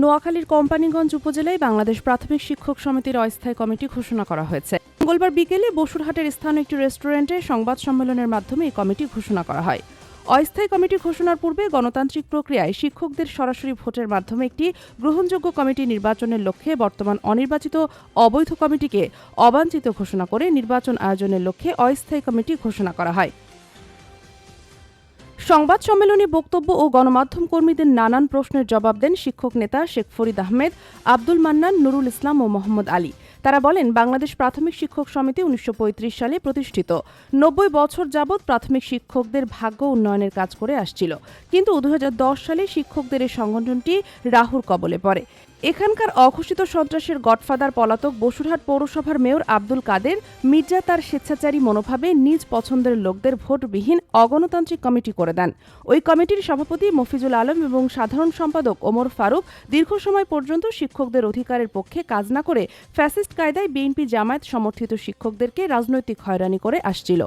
নোয়াখালীর কোম্পানীগঞ্জ উপজেলায় বাংলাদেশ প্রাথমিক শিক্ষক সমিতির অস্থায়ী কমিটি ঘোষণা করা হয়েছে। মঙ্গলবার বিকেলে বসুরহাটের স্থানীয় একটি রেস্টুরেন্টে সংবাদ সম্মেলনের মাধ্যমে এই কমিটি ঘোষণা করা হয়। অস্থায়ী কমিটি ঘোষণার পূর্বে গণতান্ত্রিক প্রক্রিয়ায় শিক্ষকদের সরাসরি ভোটের মাধ্যমে একটি গ্রহণযোগ্য কমিটি নির্বাচনের লক্ষ্যে বর্তমান অনির্বাচিত অবৈধ কমিটিকে অবাঞ্ছিত ঘোষণা করে নির্বাচন আয়োজনের লক্ষ্যে অস্থায়ী কমিটি ঘোষণা করা হয়। সংবাদ সম্মেলনে বক্তব্য ও গণমাধ্যম কর্মীদের নানান প্রশ্নের জবাব দেন শিক্ষক নেতা শেখ ফরিদ আহমেদ, আব্দুল মান্নান, নুরুল ইসলাম ও মোহাম্মদ আলী। তারা বলেন, বাংলাদেশ প্রাথমিক শিক্ষক সমিতি উনিশশো পঁয়ত্রিশ সালে প্রতিষ্ঠিত। নব্বই বছর যাবৎ প্রাথমিক শিক্ষকদের ভাগ্য উন্নয়নের কাজ করে আসছিল। কিন্তু দু হাজার দশ সালে শিক্ষকদের এই সংগঠনটি রাহুর কবলে পড়ে। এখানকার অঘোষিত সন্ত্রাসের গডফাদার পলাতক বসুরহাট পৌরসভার মেয়র আব্দুল কাদের, মির্জা তার স্বেচ্ছাচারী মনোভাবে নিজ পছন্দের লোকদের ভোটবিহীন অগণতান্ত্রিক কমিটি করে দেন। ওই কমিটির সভাপতি মফিজুল আলম এবং সাধারণ সম্পাদক ওমর ফারুক দীর্ঘ সময় পর্যন্ত শিক্ষকদের অধিকারের পক্ষে কাজ না করে ফ্যাসিস্ট কায়দায় বিএনপি জামায়াত সমর্থিত শিক্ষকদেরকে রাজনৈতিক হয়রানি করে আসছিল।